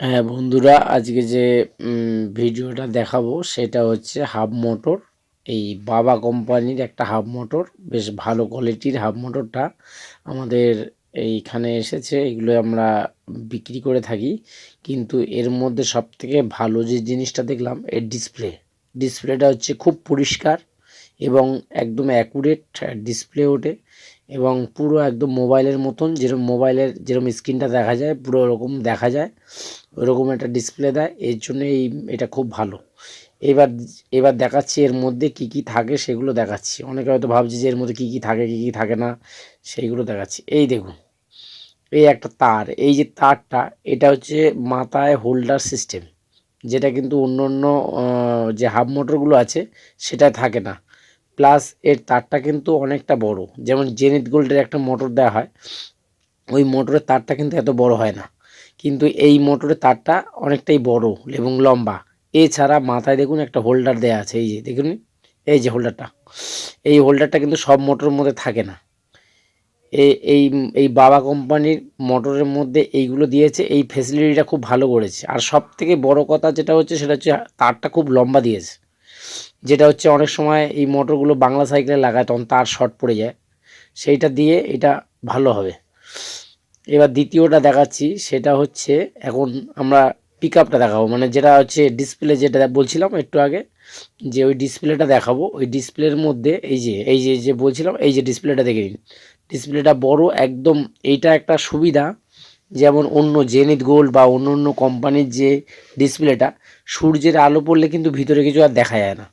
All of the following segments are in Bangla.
হ্যাঁ বন্ধুরা, আজকে যে ভিডিওটা দেখাবো সেটা হচ্ছে হাফ মোটর। এই বাবা কোম্পানির একটা হাফ মোটর, বেশ ভালো কোয়ালিটির হাফ মোটরটা আমাদের এইখানে এসেছে। এগুলো আমরা বিক্রি করে থাকি, কিন্তু এর মধ্যে সব থেকে ভালো যে জিনিসটা দেখলাম, এর ডিসপ্লে। ডিসপ্লেটা হচ্ছে খুব পরিষ্কার এবং একদম অ্যাকুরেট ডিসপ্লে ওঠে। এবং পুরো একদম মোবাইলের মতন যেরকম মোবাইলের যেরকম স্ক্রিনটা দেখা যায়, পুরো ওরকম দেখা যায়, ওরকম একটা ডিসপ্লে দেয়, এর জন্য এই এটা খুব ভালো। এবার এবার দেখাচ্ছি এর মধ্যে কি কি থাকে, সেগুলো দেখাচ্ছি। অনেকে হয়তো ভাবছি যে এর মধ্যে কি কি থাকে, কি কি থাকে না, সেইগুলো দেখাচ্ছি। এই দেখুন, এই একটা তার, এই যে তারটা, এটা হচ্ছে মাথায় হোল্ডার সিস্টেম যেটা কিন্তু অন্য অন্য যে হাফ মোটরগুলো আছে সেটা থাকে না। প্লাস এর তারটা কিন্তু অনেকটা বড়। যেমন জেনিত গোল্ডের একটা মোটর দেওয়া হয়, ওই মোটরের তারটা কিন্তু এত বড় হয় না। কিন্তু এই মোটরের তারটা অনেকটাই বড় এবং লম্বা। এছাড়া মাথায় দেখুন একটা হোল্ডার দেওয়া আছে, এই যে দেখুন, এই যে হোল্ডারটা এই হোল্ডারটা কিন্তু সব মোটরের মধ্যে থাকে না। এই এই বাবা কোম্পানির মোটরের মধ্যে এইগুলো দিয়েছে, এই ফেসিলিটিটা খুব ভালো করেছে। আর সব থেকে বড় কথা যেটা হচ্ছে, সেটা হচ্ছে তারটা খুব লম্বা দিয়েছে। যেটা হচ্ছে অনেক সময় এই মোটরগুলো বাংলা সাইকেলে লাগায়, তখন তার শর্ট পড়ে যায়। সেইটা দিয়ে এটা ভালো হবে। এবার দ্বিতীয়টা দেখাচ্ছি, সেটা হচ্ছে এখন আমরা পিক আপটা দেখাবো। মানে যেটা হচ্ছে ডিসপ্লে যেটা বলছিলাম একটু আগে, যে ওই ডিসপ্লেটা দেখাবো। ওই ডিসপ্লের মধ্যে এই যে এই যে যে বলছিলাম, এই যে ডিসপ্লেটা দেখে নিন। ডিসপ্লেটা বড়, একদম এইটা একটা সুবিধা, যেমন অন্য জেনিত গোল্ড বা অন্য অন্য কোম্পানির যে ডিসপ্লেটা সূর্যের আলো পড়লে কিন্তু ভিতরে কিছু আর দেখা যায় না।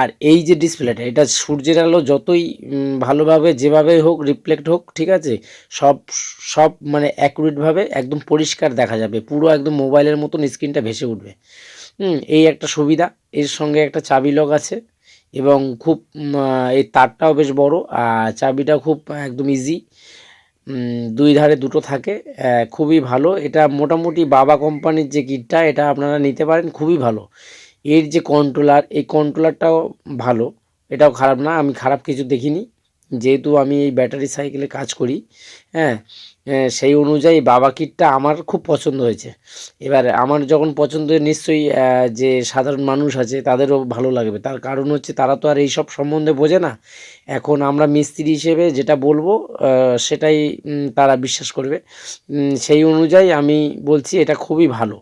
আর এই যে ডিসপ্লেটা এটা সূর্যের আলো যতই ভালোভাবে যেভাবেই হোক রিফ্লেক্ট হোক, ঠিক আছে, সব সব মানে অ্যাকুরেটভাবে একদম পরিষ্কার দেখা যাবে, পুরো একদম মোবাইলের মতন স্ক্রিনটা ভেসে উঠবে। এই একটা সুবিধা, এর সঙ্গে একটা চাবি লক আছে, এবং খুব এই তারটাও বেশ বড়, আর চাবিটা খুব একদম ইজি দুই ধারে দুটো থাকে খুবই ভালো, এটা মোটামুটি বাবা কোম্পানির যে কিটটা এটা আপনারা নিতে পারেন, খুবই ভালো। এর যে কন্ট্রোলার এই কন্ট্রোলারটাও ভালো। এটাও খারাপ না, আমি খারাপ কিছু দেখিনি। যেহেতু আমি এই ব্যাটারি সাইকেলে কাজ করি হ্যাঁ সেই অনুযায়ী বাবা কিটটা আমার খুব পছন্দ হয়েছে। এবার আমার যখন পছন্দ নিশ্চয়ই যে সাধারণ মানুষ আছে, তাদেরও ভালো লাগবে। তার কারণ হচ্ছে, তারা তো আর এই সব সম্বন্ধে বোঝে না। এখন আমরা মিস্ত্রি হিসেবে যেটা বলব সেটাই তারা বিশ্বাস করবে। সেই অনুযায়ী আমি বলছি, এটা খুবই ভালো।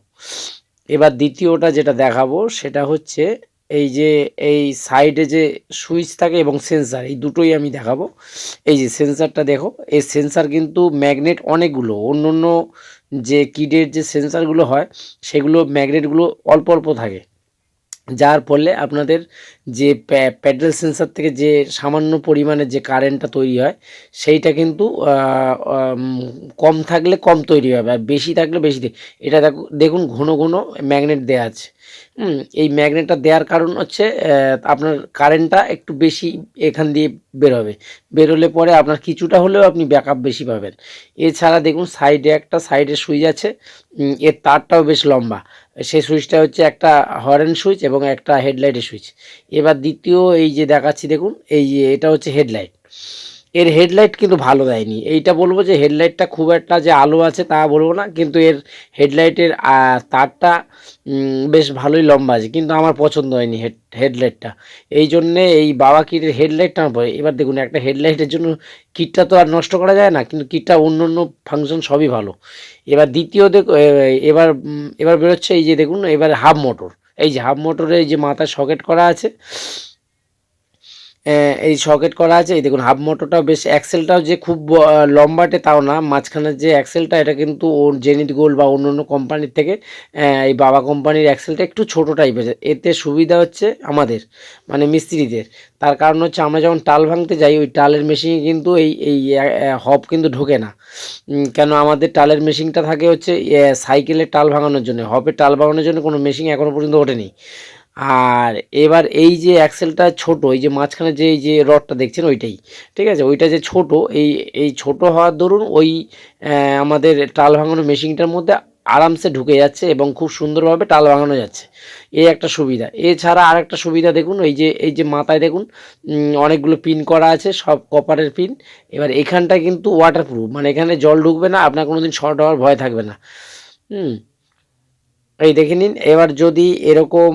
এবার দ্বিতীয়টা যেটা দেখাবো, সেটা হচ্ছে এই যে, এই সাইডে যে সুইচ থাকে এবং সেন্সার, এই দুটোই আমি দেখাবো। এই যে সেন্সারটা দেখো, এই সেন্সার কিন্তু ম্যাগনেট অনেকগুলো অন্য অন্য যে কিডের যে সেন্সারগুলো হয়, সেগুলো ম্যাগনেটগুলো অল্প অল্প থাকে। যার ফলে আপনাদের যে প্যাডেল সেন্সার থেকে যে সামান্য পরিমাণে যে কারেন্টটা তৈরি হয়, সেইটা কিন্তু কম থাকলে কম তৈরি হবে, আর বেশি থাকলে বেশি এটা দেখো, দেখুন ঘন ঘন ম্যাগনেট দেওয়া আছে। এই ম্যাগনেটটা দেওয়ার কারণ হচ্ছে আপনার কারেন্টটা একটু বেশি এখান দিয়ে বেরোবে। বেরোলে পরে আপনার কিছুটা হলেও আপনি ব্যাকআপ বেশি পাবেন। এছাড়া দেখুন, সাইডে একটা সাইডে সুইচ আছে এর তারটাও বেশ লম্বা। সেই সুইচটা হচ্ছে একটা হরেন সুইচ এবং একটা হেডলাইটের সুইচ। এবার দ্বিতীয় এই যে দেখাচ্ছি, দেখুন, এই যে এটা হচ্ছে হেডলাইট। এর হেডলাইট কিন্তু ভালো দেয়নি। এইটা বলব যে হেডলাইটটা খুব একটা যে আলো আছে তা বলব না, কিন্তু এর হেডলাইটের তারটা বেশ ভালোই লম্বা আছে, কিন্তু আমার পছন্দ হয়নি হেড হেডলাইটটা এই জন্যে এই বাবা কিটের হেডলাইটটা আমার এবার দেখুন, একটা হেডলাইটের জন্য কিটটা তো আর নষ্ট করা যায় না, কিন্তু কিটটা অন্য অন্য ফাংশন সবই ভালো। এবার দ্বিতীয় দেখ এবার এবার বেরোচ্ছে এই যে দেখুন, এবার হাফ মোটর এই যে হাফ মোটরে এই যে মাথায় সকেট করা আছে এই সকেট করা আছে। এই দেখুন হাফ মোটরটাও বেশ অ্যাক্সেলটাও যে খুব লম্বাটে তাও না মাঝখানের যে অ্যাক্সেলটা এটা কিন্তু জেনিত গোল্ড বা অন্য অন্য কোম্পানির থেকে এই বাবা কোম্পানির অ্যাক্সেলটা একটু ছোট টাইপের এতে সুবিধা হচ্ছে আমাদের মানে মিস্ত্রিদের। তার কারণ হচ্ছে আমরা যখন টাল ভাঙতে যাই, ওই টালের মেশিনে কিন্তু এই এই হব কিন্তু ঢোকে না। কেন আমাদের টালের মেশিনটা থাকে হচ্ছে সাইকেলের টাল ভাঙানোর জন্য। হবের টাল ভাঙানোর জন্য কোনো মেশিন এখনও পর্যন্ত ওঠেনি। আর এবার এই যে অ্যাক্সেলটা ছোট, এই যে মাঝখানে যে, এই যে রডটা দেখছেন ওইটাই, ঠিক আছে? ওইটা যে ছোট, এই এই ছোট হওয়ার দরুন ওই আমাদের টাল ভাঙানোর মেশিনটার মধ্যে আরামসে ঢুকে যাচ্ছে এবং খুব সুন্দরভাবে টাল ভাঙানো যাচ্ছে। এই একটা সুবিধা। এছাড়া আর একটা সুবিধা দেখুন এই যে এই যে মাথায় দেখুন অনেকগুলো পিন করা আছে, সব কপারের পিন এবার এখানটা কিন্তু ওয়াটারপ্রুফ মানে এখানে জল ঢুকবে না, আপনার কোনো দিন শর্ট হওয়ার ভয় থাকবে না। হুম এই দেখে নিন, এবার যদি এরকম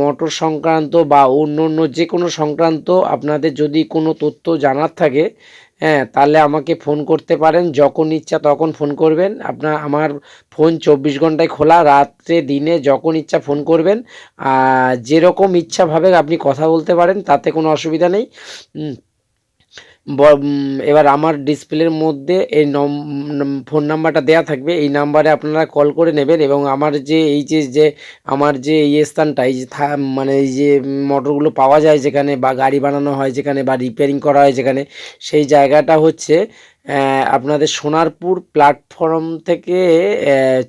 মোটর সংক্রান্ত বা অন্য অন্য যে কোনো সংক্রান্ত আপনাদের যদি কোনো তথ্য জানার থাকে হ্যাঁ তাহলে আমাকে ফোন করতে পারেন, যখন ইচ্ছা তখন ফোন করবেন। আপনার, আমার ফোন চব্বিশ ঘন্টায় খোলা, রাত্রে, দিনে যখন ইচ্ছা ফোন করবেন। আর যেরকম ইচ্ছাভাবে আপনি কথা বলতে পারেন, তাতে কোনো অসুবিধা নেই। এবার আমার ডিসপ্লের মধ্যে এই নম ফোন নাম্বারটা দেয়া থাকবে। এই নাম্বারে আপনারা কল করে নেবেন এবং আমার যে এই যে যে আমার যে এই স্থানটা, এই যে মানে এই যে মোটরগুলো পাওয়া যায় যেখানে বা গাড়ি বানানো হয় যেখানে বা রিপেয়ারিং করা হয় যেখানে, সেই জায়গাটা হচ্ছে আপনাদের সোনারপুর প্ল্যাটফর্ম থেকে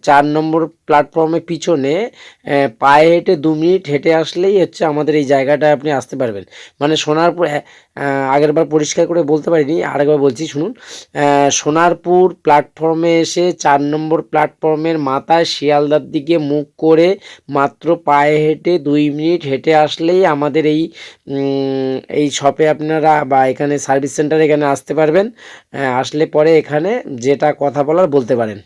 চার নম্বর প্ল্যাটফর্মের পিছনে পায়ে হেঁটে দু মিনিট হেঁটে আসলেই হচ্ছে আমাদের এই জায়গাটায় আপনি আসতে পারবেন। মানে সোনারপুর আগেরবার পরিষ্কার করে বলতে পারিনি, আরেকবার বলছি, শুনুন। সোনারপুর প্ল্যাটফর্মে এসে চার নম্বর প্ল্যাটফর্মের মাথায় শিয়ালদার দিকে মুখ করে মাত্র পায়ে হেঁটে দুই মিনিট হেঁটে আসলেই আমাদের এই এই শপে আপনারা বা এখানে সার্ভিস সেন্টারে এখানে আসতে পারবেন। আসলে পরে এখানে যেটা কথা বলার বলতে পারেন।